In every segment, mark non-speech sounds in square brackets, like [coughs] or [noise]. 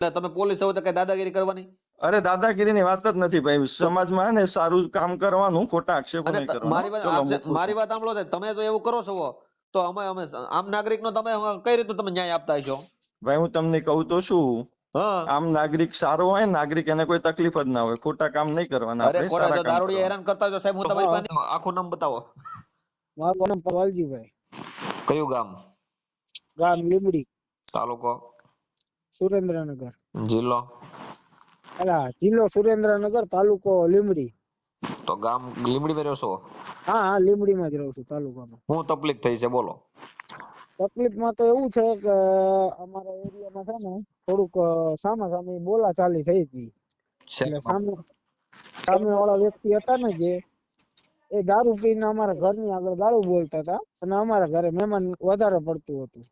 એટલે તમે પોલીસ હોય તો કઈ દાદાગીરી કરવાની? અરે દાદાગીરીની વાત જ નથી ભાઈ. સમાજમાં ને સારું કામ કરવાનું ખોટા આક્ષેપો નહીં કરવાના. મારી વાત સાંભળો છે. તમે જો એવું કરો છો તો અમે અમે આમ નાગરિક નો તમે કઈ રીતનું તમે ન્યાય આપતા છો? ભાઈ હું તમને કહું તો શું? આમ નાગરિક સારો હોય નાગરિક એને કોઈ તકલીફ જ ના હોય. ખોટા કામ નહીં કરવાના. અરે ખોટા કામ હેરાન કરતા હોય તો સાહેબ હું તમારી પાસે આખું નામ બતાવો. મારું નામ વાલજીભાઈ કયું ગામ? ગામ લીમડી તાલુકો? સુરેન્દ્રનગર. જિલ્લો? અલા જિલ્લો સુરેન્દ્રનગર તાલુકો લીમડી તો ગામ લીમડી માં રહો છો? હા હા લીમડીમાં જ રહું છું તાલુકામાં. હું તકલીફ થઈ છે બોલો. તકલીફમાં તો એવું છે કે અમારા એરિયામાં છે ને થોડુંક સામા સામે બોલા ચાલી થઈ હતી. એટલે સામે સામે વાળા વ્યક્તિ હતા ને જે એ દારૂ પીને અમારા ઘરની આગળ દારૂ બોલતા હતા અને અમારા ઘરે મહેમાન વધારે પડતું હતું.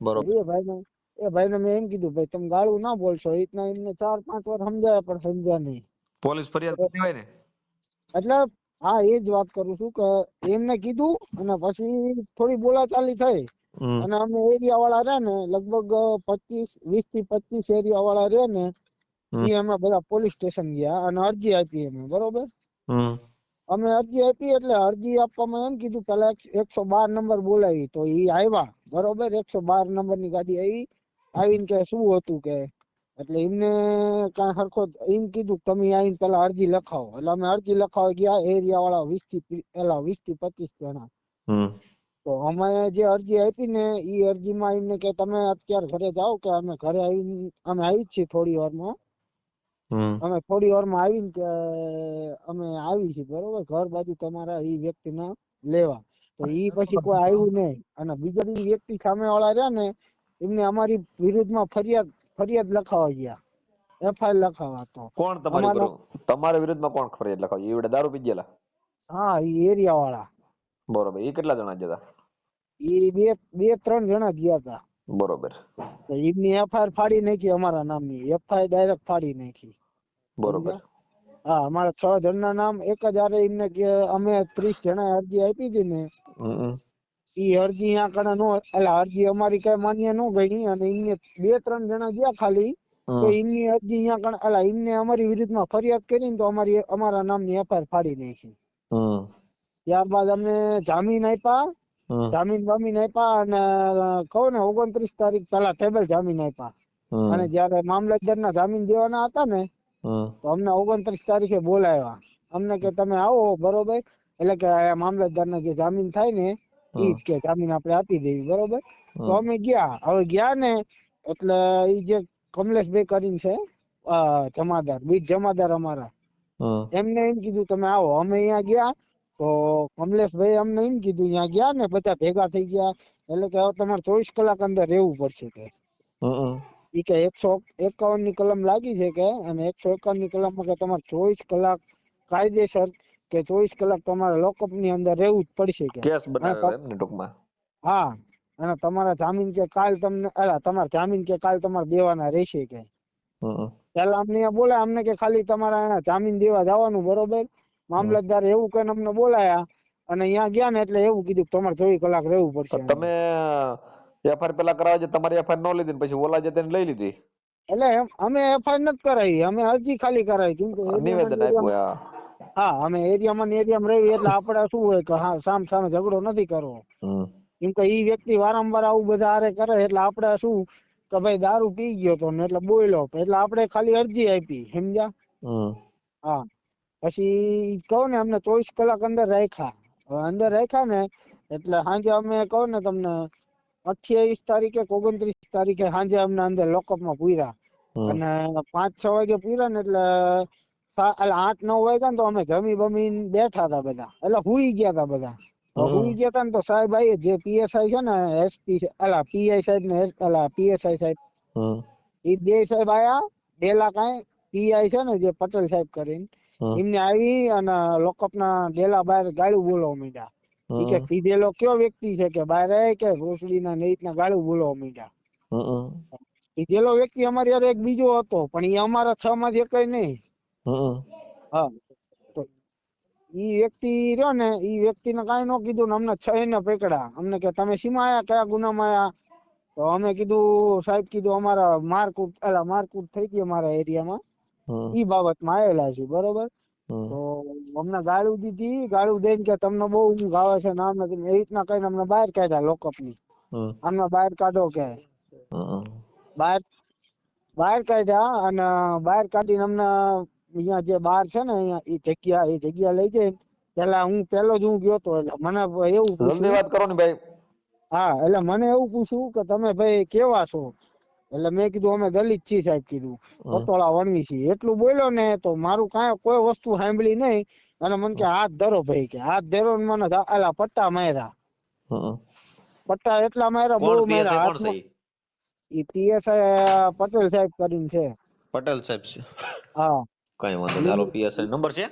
બરોબર. એ ભાઈને એ ભાઈને મેં એમ કીધું ભાઈ તમે ગાળું ના બોલશો. એ રીતના એમને ચાર પાંચ વાર સમજાયા પણ સમજ્યા નહીં. પોલીસ ફરિયાદ કરી દેવાય ને? એટલે હા એ જ વાત કરું છું કે એમને કીધું અને પછી થોડી બોલાચાલી થઈ. અને અમે એરિયા વાળા રહ્યા ને લગભગ પચીસ વીસથી પચીસ એરિયા વાળા રહ્યા ને એ અમે બધા પોલીસ સ્ટેશન ગયા અને અરજી આપી અમે બરોબર? હમ. અમે અરજી આપી એટલે અરજી આપવામાં એમ કીધું પેલા એકસો બાર નંબર બોલાવી. તો એ આવ્યા બરોબર? એકસો બાર નંબરની ગાડી આવી આવીને કે શું હતું કે? એટલે એમને કાંઈ સરખો એમ કીધું કે તમે આવીને પેલા અરજી લખાવો. એટલે અમે અરજી લખાવા ગયા એરિયા વાળા વીસથી એલા વીસથી પચીસ જણા. તો અમે જે અરજી આપી ને એ અરજીમાં એમને કે તમે અત્યારે ઘરે જાઓ કે અમે ઘરે આવીને અમે આવી જ છીએ થોડી વારમાં. માં અમે થોડી વારમાં આવીને કે અમે આવી છીએ બરોબર? ઘર બાજુ તમારા ઈ વ્યક્તિને લેવા. તો એ પછી કોઈ આવ્યું નહીં. અને બીજા દી વ્યક્તિ સામે વાળા રહ્યા ને એમને અમારી વિરુદ્ધમાં ફરિયાદ ફરિયાદ લખાવા ગયા. એફઆઈઆર લખાવા તો કોણ તમારી વિરુદ્ધ? તમારા વિરુદ્ધમાં કોણ ફરિયાદ લખાવી? એવડે દારૂ પી ગયેલા? હા ઈ એરિયા વાળા બરોબર. એ કેટલા જણા જતા ઈ બે બે ત્રણ જણા ગયા હતા બરોબર. એમની એફઆઈઆર ફાડી નાખી અમારા નામની. એફઆઈઆર ડાયરેક્ટ ફાડી નાખી. બરોબર. હા અમારા છ જણના નામ એક જ આરે એમને કે અમે ત્રીસ જણા અરજી આપી હતી ને. ઈ અરજી અહીંયા કણે નો એટલે અરજી અમારી કઈ માન્ય નો ગણી અને એમને બે ત્રણ જણા ગયા ખાલી તો એમની અરજી અહીંયા કણે એટલે એમને અમારી વિરુદ્ધમાં ફરિયાદ કરીને તો અમારી અમારા નામની એફઆઈઆર ફાડી નાખી. ત્યારબાદ અમને જામીન આપ્યા. જામીન બામીન આપ્યા અને કહો ને ઓગણત્રીસ તારીખ પહેલા ટેબલ જામીન આપ્યા. અને જયારે મામલતદારના જામીન દેવાના હતા ને તો અમને ઓગણત્રીસ તારીખે બોલાવ્યા. અમને કે તમે આવો બરોબર. એટલે કે મામલતદાર ના જે જામીન થાય ને ઈ જ કે જામીન આપણે આપી દેવી બરોબર? તો અમે ગયા. હવે ગયા ને એટલે ઈ જે કમલેશભાઈ કરીને છે જમાદાર બીજ જમાદાર અમારા. એમને એમ કીધું તમે આવો. અમે અહીંયા ગયા તો કમલેશભાઈ અમને એમ કીધું અહીંયા ગયા ને બધા ભેગા થઈ ગયા. એટલે કે હવે તમારે ચોવીસ કલાક અંદર રહેવું પડશે કે. ઈ કે એકસો એકાવનની કલમ લાગી છે કે અને એકસો એકાવનની કલમમાં કે તમારે ચોવીસ કલાક કાયદેસર કે ચોવીસ કલાક તમારે લોકઅપની અંદર રહેવું જ પડશે કે. કેસ બનાવ્યો હા, એમ ટૂંકમાં? હા અને તમારા જામીન કે કાલ તમને અલા તમારા જામીન કે કાલ તમારે દેવાના રહેશે કે. પેલા અમને બોલાય અમને કે ખાલી તમારા જામીન દેવા જવાનું બરોબર? મામલતદાર એવું કહીને અમને બોલાયા અને અહીંયા ગયા ને એટલે એવું કીધું કે તમારે ચોવીસ કલાક રહેવું પડશે તમે એફઆઈઆર પેલા કરાવવા છે તમારી એફઆઈઆર ન લીધી પછી ઓલા જે તેને લઈ લીધી? એટલે અમે એફઆઈઆર નથી કરાવી અમે અરજી ખાલી કરાવી કેમ કે નિવેદન આપ્યું હા અમે એરિયામાં ને એરિયામાં રહી એટલે આપણે શું હોય કે હા સામ સામે ઝઘડો નથી કરવો. કેમ કે ઈ વ્યક્તિ વારંવાર આવું બધા આરે કરે એટલે આપણે શું કે ભાઈ દારૂ પી ગયો તો ને એટલે બોલ્યો એટલે આપણે ખાલી અરજી આપી સમજ્યા? હા. પછી કહું ને અમને ચોવીસ કલાક અંદર રાખ્યા. અંદર રાખ્યા ને એટલે સાંજે અમે કહું ને તમને અઠ્યાવીસ તારીખે ઓગણત્રીસ તારીખે સાંજે અમને અંદર લોકઅપમાં પૂર્યા. અને પાંચ છ વાગે પૂર્યા ને એટલે આઠ નવ વાગ્યા ને તો અમે જમી બમીને બેઠા હતા બધા. એટલે હુઈ ગયા હતા બધા. હુઈ ગયા હતા ને તો સાહેબ આઈ જે પીએસઆઈ છે ને એસપી અલા પીઆઈ સાહેબ ને અલા પીએસઆઈ સાહેબ. એ બે સાહેબ આયા ડેલા કાંઈ પીઆઈ છે ને જે પટેલ સાહેબ કરીને. એમને આવી અને લોકઅપ ના ડેલા બહાર ગાળું બોલવા માંડ્યા. કે. પીધેલો કયો વ્યક્તિ છે કે બહાર કે ભોસડી ના ને રીતના ગાળું બોલવા માંડ્યા. પીધેલો વ્યક્તિ અમારી યાર એક બીજો હતો પણ એ અમારા છ માંથી એક નહીં. હા. ઈ વ્યક્તિ રહ્યો ને ઈ વ્યક્તિને કાંઈ ન કીધું ને અમને છ ને પકડ્યા. અમને કે તમે સીમા આયા? કયા ગુનામાં આયા? તો અમે કીધું સાહેબ કીધું અમારા મારકૂટ એલા મારકૂટ થઈ ગઈ અમારા એરિયામાં. ઈ બાબતમાં આવેલા છે બરોબર? તો અમને ગાળું દીધી ગાળું દઈને કે તમને બહુ ઊંઘ આવે છે ને નથી એ રીતના કહીને અમને બહાર કાઢ્યા લોકઅપની અમને બહાર કાઢો કે. બહાર બહાર કાઢ્યા અને બહાર કાઢીને અમને અહીંયા જે બાર છે ને અહીંયા એ જગ્યા એ જગ્યા લઈ જાય. પેલા હું પેલો જ હું ગયો તો એટલે મને એવું જલ્દી વાત કરો ને ભાઈ. હા એટલે મને એવું પૂછ્યું કે તમે ભાઈ કેવા છો? એટલે મેં કીધું અમે દલિત છીએ સાહેબ કીધું. પટોળા વણવી છીએ. એટલું બોલ્યો ને તો મારું કાંઈ કોઈ વસ્તુ સાંભળી નહીં. અને મને કે હાથ ધરો ભાઈ કે હાથ ધરો ને મને એલા પટ્ટા માર્યા. પટ્ટા એટલા માર્યા બહુ માર્યા. હાથમાં? ઈ? પીએસઆઈ પટેલ સાહેબ કરીને છે. પટેલ સાહેબ છે. હા. કઈ વાંધો નહીં. હાલો પીએસઆઈ નંબર છે?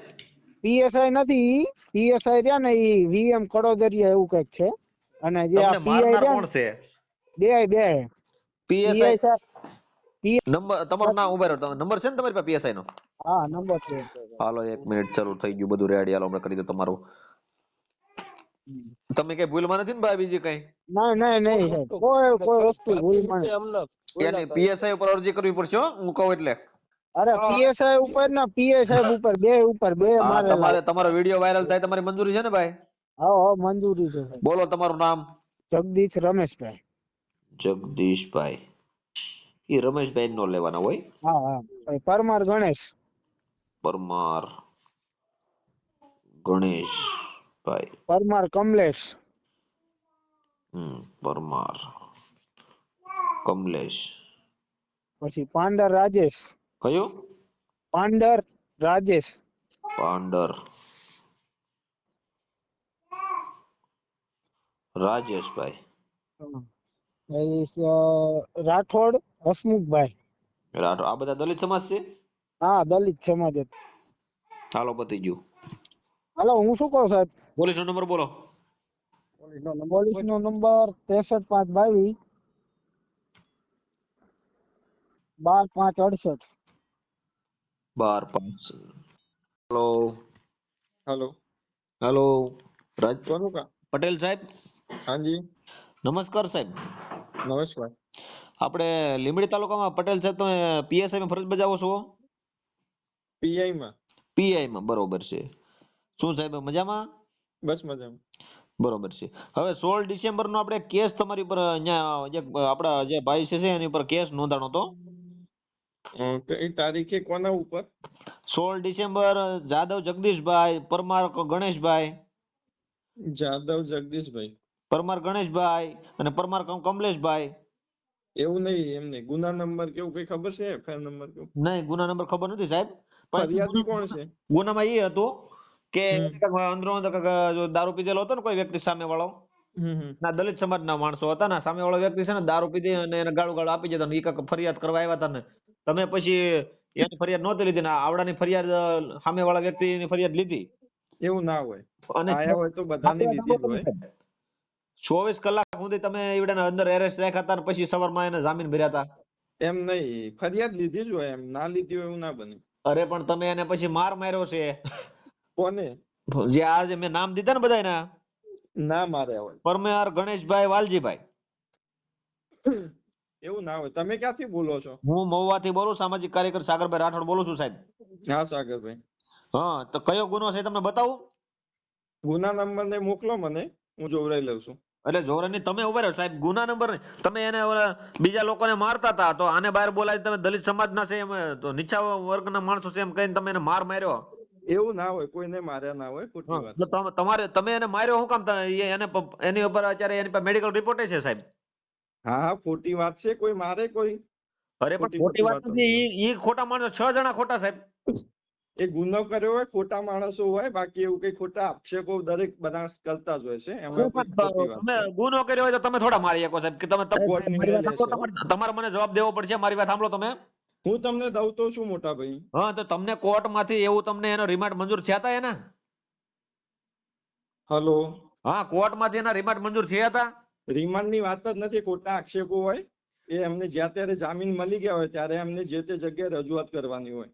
પીએસઆઈ નથી. પીએસઆઈ રહ્યા ને એ વીએમ કડોદરિયા એવું કંઈક છે. અને જે આ પીઆઈ રહ્યા કોણ છે? બે બે. પીએસઆઈ નંબર તમારું નામ ઊભા રહ્યો નંબર છે ને તમારી પાસે પીએસઆઈ નો? હા નંબર છે. હાલો એક મિનિટ ચાલુ થઈ ગયું બધું રેડી હાલો હમણાં કરી દો તમારું. તમે કઈ ભૂલમાં નથી ને ભાઈ બીજી કઈ? ના ના નહીં કોઈ કોઈ વસ્તુ ભૂલમાં નહીં. એની પીએસઆઈ ઉપર અરજી કરવી પડશે હું કહું એટલે. અરે પીએસઆઈ ઉપર ના પીએસઆઈ ઉપર બે ઉપર બે મારે તમારે તમારો વીડિયો વાયરલ થાય તમારી મંજૂરી છે ને ભાઈ? હા હા મંજૂરી છે બોલો તમારું નામ? જગદીશ રમેશભાઈ. જગદીશભાઈ. એ રમેશભાઈ નો લેવાના હોય? હા હા પરમાર ગણેશ. પરમાર ગણેશભાઈ. પરમાર કમલેશ. હમ પરમાર કમલેશ. પછી પાંડર રાજેશ. કયું? પાંડર રાજેશ. પાંડર. રાજેશભાઈ. રાઠોડ હસમુખભાઈ. રાઠોડ. આ બધા દલિત સમાજ છે? હા દલિત સમાજ જ. ચાલો પતી ગયું. હાલો હું શું કહું સાહેબ? પોલીસ નો નંબર બોલો. પોલીસ નો નંબર ત્રેસઠ પાંચ બાવીસ. બાર પાંચ અડસઠ. બાર પાંચ. Hello. Hello. Hello. Raj Patel સાહેબ? હાજી. નમસ્કાર સાહેબ. નમસ્કાર. આપણે લીંબડી તાલુકામાં પટેલ સાહેબ તમે પીએસઆઈ માં ફરજ બજાવો છો? પીઆઈ માં પીઆઈ માં બરોબર છે. શું સાહેબ મજામાં? બસ મજામાં. બરોબર છે. હવે સોળ ડિસેમ્બર નો આપણે કેસ તમારી પર અહીંયા જે આપણા જે ભાઈ છે એની ઉપર કેસ નોંધાણો હતો કઈ તારીખે કોના ઉપર? સોળ ડિસેમ્બર જાદવ જગદીશભાઈ પરમાર ગણેશભાઈ. જાદવ જગદીશભાઈ. પરમાર ગણેશભાઈ અને પરમાર કમ- કમલેશભાઈ. એવું નહીં એમ નહીં. ગુના નંબર કેવું કઈ ખબર છે? એફઆઈઆર નંબર કેવું નહીં ગુના નંબર ખબર નથી સાહેબ. ફરિયાદી કોણ છે? ગુનામાં એ હતું કે અંદરો અંદર દારૂ પીધેલો હતો ને કોઈ વ્યક્તિ સામે વાળો ના દલિત સમાજના માણસો હતા ને સામે વાળો વ્યક્તિ છે ને દારૂ પીધી અને એને ગાળું ગાળું આપી જતા ને ઈ ફરિયાદ કરવા આવ્યા હતા ને. તમે પછી એની ફરિયાદ નહોતી લીધી ને આવડાની ફરિયાદ સામે વાળા વ્યક્તિની ફરિયાદ લીધી? એવું ના હોય. અને આયા હોય તો બધાની લીધી હોય. ચોવીસ કલાક સુધી તમે એવડાને અંદર એરેસ્ટ રાખ્યા હતા પછી સવારમાં એને જામીન ભર્યા હતા? એમ નહીં ફરિયાદ લીધી જ હોય એમ ના લીધી હોય એવું ના બને. અરે પણ તમે એને પછી માર માર્યો છે. કોને? જે આજે મેં નામ દીધા ને બધાયના? ના માર્યા હોય. પરમેર ગણેશભાઈ વાલજીભાઈ. [coughs] એવું ના હોય. તમે ક્યાંથી બોલો છો? હું મહુવાથી બોલું સામાજિક કાર્યકર સાગરભાઈ રાઠોડ બોલું છું સાહેબ. હા સાગરભાઈ. હા તો કયો ગુનો છે તમને બતાવું? ગુના નંબર ને મોકલો મને હું જોવરાઈ લઉં છું. એટલે જોરાની તમે ઊભા રહ્યો સાહેબ. ગુના નંબર ને તમે એને બીજા લોકોને મારતા હતા તો આને બહાર બોલાવી તમે દલિત સમાજના છે એમ તો નીચા વર્ગના માણસો છે એમ કહીને તમે એને માર માર્યો? એવું ના હોય કોઈને માર્યા ના હોય ખોટી વાત. તમારે તમે એને માર્યો શું કામ એને એની ઉપર અત્યારે એની પર મેડિકલ રિપોર્ટ છે સાહેબ. હા ખોટી વાત છે કોઈ મારે કોઈ અરે પણ ખોટી વાત નથી. ઈ ખોટા માણસો છ જણા ખોટા સાહેબ. એ ગુનો કર્યો હોય ખોટા માણસો હોય બાકી એવું કઈ ખોટા આક્ષેપો દરેક બધા કરતા જ હોય છે. તમે ગુનો કર્યો હોય તો તમે થોડા મારી શકો સાહેબ કે તમે તમારે મને જવાબ દેવો પડશે મારી વાત સાંભળો તમે. હું તમને દઉં તો શું મોટા ભાઈ? હા તો તમને કોર્ટમાંથી એવું તમને એનો રિમાન્ડ મંજૂર થયા હતા એના? હલો? હા કોર્ટમાંથી એના રિમાન્ડ મંજૂર થયા હતા રિમાન્ડની વાત જ નથી ખોટા આક્ષેપો હોય એ એમને જ્યાં ત્યારે જામીન મળી ગયા હોય ત્યારે એમને જે તે જગ્યાએ રજૂઆત કરવાની હોય.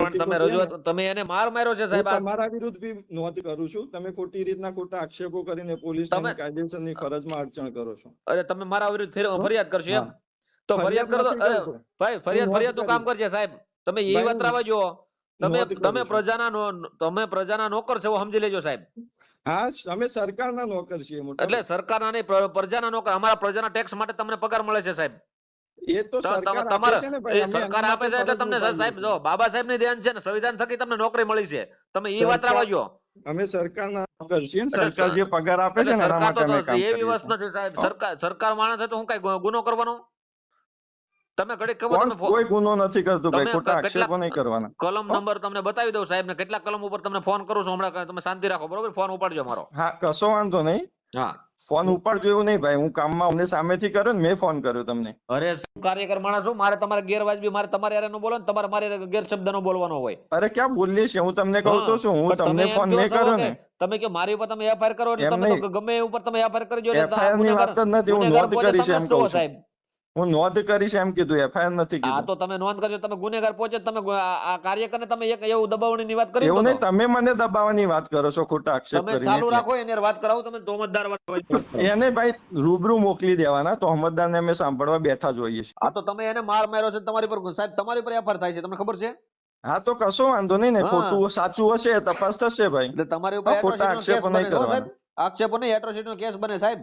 પણ તમે રજૂઆત તમે એને માર માર્યો છે સાહેબ તમારા વિરુદ્ધ બી નોંધ કરું છું તમે ખોટી રીતના ખોટા આક્ષેપો કરીને પોલીસ કાયદેસરની ફરજમાં અડચણ કરો છો. અરે તમે મારા વિરુદ્ધ ફેર- ફરિયાદ કરશો એમ? તો ફરિયાદ કરો. ભાઈ ફરિયાદ ફરિયાદનું કામ કરજે સાહેબ. તમે એ વાત રાવા જો તમે તમે. પ્રજાના તમે પ્રજાના નોકર છો સમજી લેજો સાહેબ. હા અમે સરકારના નોકર છીએ એટલે સરકારના નહીં પ્રજાના નોકર અમારા પ્રજાના ટેક્સ માટે તમને પગાર મળે છે સાહેબ. એ તો સરકાર આપે છે ને ભાઈ સરકાર આપે છે એટલે તમને સાહેબ જો બાબા સાહેબની દેન છે ને સંવિધાન થકી તમને નોકરી મળી છે. તમે એ વાત સરકાર- અમે સરકારના નોકર છીએ સરકાર સર- જે પગાર આપે છે ને એના માટે અમે કામ કરીએ વસ્તુ છીએ. નથી સાહેબ. સરકાર સરકાર માણસ છે તો હું કઈ ગુનો કરવાનો? તમે ઘડી કોણ તમે કોઈ ગુનો નથી કરતો ભાઈ ખોટા આક્ષેપો નહીં કરવાના. કલમ નંબર તમને બતાવી દઉં સાહેબ ને કેટલા કલમ ઉપર તમને ફોન કરું છું હમણાં તમે શાંતિ રાખો બરોબર? ફોન ઉપાડજો મારો. હા કશો વાંધો નહીં. હા. ફોન ઉપાડજો એવું નહીં ભાઈ હું કામમાં અમને સામેથી કર્યો ને મેં ફોન કર્યો તમને. અરે શું કાર્યકર માણસ છું મારે તમારે ગેરવાજબી મારે તમારે યાર બોલો ને તમારે મારે ગેરશબ્દ નો બોલવાનો હોય. અરે ક્યાં બોલીએ છીએ? હું તમને કહું તો હા, છું હું તમને ફોન કહો મેં કર્યો ને. તમે કે મારી ઉપર તમે એફઆઈઆર કરો એટલે તમે ગમે ઉપર તમે એફઆઈઆર કરી એફઆઈઆરની વાત નથી હું નોંધ પોતે કરી છે એમ કહું સાહેબ? હું નોંધ કરીશ એમ કીધું એફઆઈઆર નથી આ તો તમે નોંધ કરજો તમે ગુનેગાર પહોંચે તમે આ કાર્યકરને તમે એક એવું દબાવવાની વાત કરી એવું નહીં તમે મને દબાવવાની વાત કરો છો ખોટા આક્ષેપ તમે ચાલુ રાખો એને વાત કરાવું તમે તોમતદાર વાત એને ભાઈ રૂબરૂ મોકલી દેવાના તો ને અમે સાંભળવા બેઠા જોઈએ છીએ. આ તો તમે એને માર માર્યો છે તમારી પર સાહેબ તમારી પર એફઆર થાય છે તમને ખબર છે? હા તો કશો વાંધો નહીં ને ખોટું સાચું હશે તપાસ થશે ભાઈ. એટલે તમારી ઉપર ખોટા આક્ષેપો નહીં સાહેબ કરવાના. આક્ષેપો નહીં એટ્રોસિટી કેસ બને સાહેબ.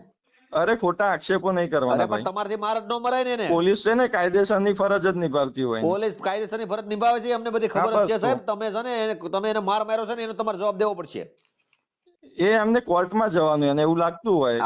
અરે ખોટા આક્ષેપો નહીં કરવાના પણ ભાઈ. તમારાથી માર ન મરાય ને પોલીસ છે ને કાયદેસરની ફરજ જ નિભાવતી હોય ને. પોલીસ કાયદેસરની ફરજ નિભાવે છે અમને બધી ખબર છે સાહેબ. તમે છે ને તમે એને માર માર્યો છે ને એનો તમારે જવાબ દેવો પડશે. એ એમને કોર્ટમાં જવાનું એને એવું લાગતું હોય